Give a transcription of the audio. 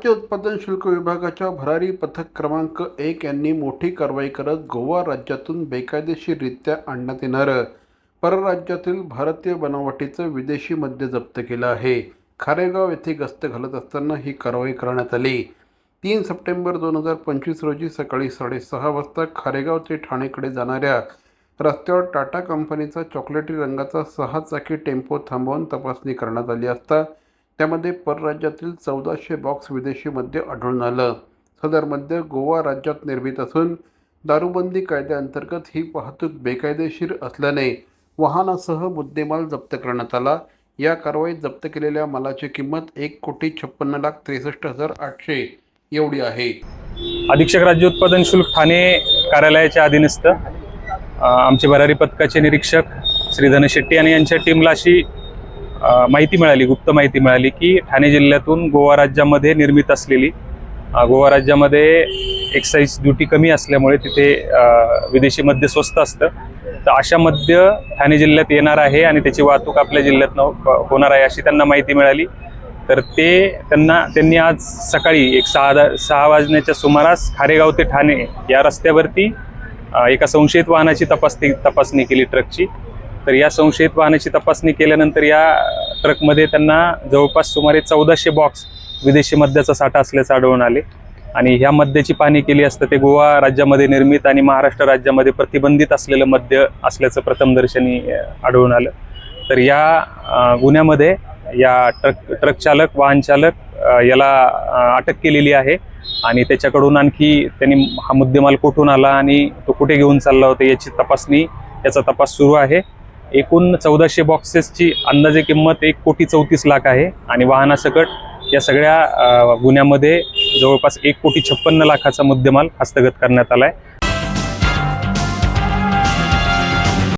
राज्य उत्पादन शुल्क विभागाच्या भरारी पथक क्रमांक एक यांनी मोठी कारवाई करत गोवा राज्यातून बेकायदेशीररित्या आणण्यात येणारं. परराज्यातील भारतीय बनावटीचं विदेशी मद्य जप्त केलं आहे. खारेगाव येथे गस्त घालत असताना ही कारवाई करण्यात आली. तीन सप्टेंबर दोन हजार पंचवीस रोजी सकाळी साडेसहा वाजता खारेगाव ते ठाणेकडे जाणाऱ्या रस्त्यावर टाटा कंपनीचा चॉकलेटी रंगाचा सहा चाकी टेम्पो थांबवून तपासणी करण्यात आली असता त्यामध्ये परराज्यातील चौदाशे बॉक्स विदेशी मद्य आढळून आलं. सदर मद्य गोवा राज्यात निर्मित असून दारूबंदी कायद्याअंतर्गत ही वाहतूक बेकायदेशीर असल्याने वाहनासह मुद्देमाल जप्त करण्यात आला. या कारवाईत जप्त केलेल्या मालाची किंमत एक कोटी छप्पन्न लाख त्रेसष्ट हजार आठशे एवढी आहे. अधीक्षक राज्य उत्पादन शुल्क ठाणे कार्यालयाच्या अधीनस्थ आमचे भरारी पथकाचे निरीक्षक श्री धनश शेट्टी आणि यांच्या टीमला अशी माहिती मिळाली गुप्त माहिती मिळाली की ठाणे जिल्ह्यातून गोवा राज्यामध्ये निर्मित असलेली गोवा राज्यामध्ये एक्साईज ड्युटी कमी असल्यामुळे तिथे विदेशी मद्य स्वस्त असतं. तर अशा मद्य ठाणे जिल्ह्यात येणार आहे आणि त्याची वाहतूक आपल्या जिल्ह्यातनं हो, होणार आहे अशी त्यांना माहिती मिळाली. तर ते त्यांना त्यांनी आज सकाळी एक सहा सहा वाजण्याच्या सुमारास खारेगाव ते ठाणे या रस्त्यावरती एका संशयित वाहनाची तपासणी तपासणी केली ट्रकची. तर या संशयित वाहनाची तपासणी केल्यानंतर या ट्रकमध्ये त्यांना जवळपास सुमारे चौदाशे बॉक्स विदेशी मद्याचा साठा असल्याचं आढळून आले. आणि ह्या मद्याची पाहणी केली असता ते गोवा राज्यामध्ये निर्मित आणि महाराष्ट्र राज्यामध्ये प्रतिबंधित असलेलं मद्य असल्याचं प्रथमदर्शनी आढळून आलं. तर या गुन्ह्यामध्ये या ट्रक ट्रक चालक वाहन चालक याला अटक केलेली आहे. आणि त्याच्याकडून आणखी त्यांनी हा मुद्देमाल कुठून आला आणि तो कुठे घेऊन चालला होता याची तपासणी याचा तपास सुरू आहे. एकूण चौदाशे बॉक्सेसची अंदाजे किंमत एक कोटी चौतीस लाख आहे. आणि वाहनासकट या सगळ्या गुन्ह्यामध्ये जवळपास एक कोटी छप्पन्न लाखाचा मुद्देमाल हस्तगत करण्यात आला आहे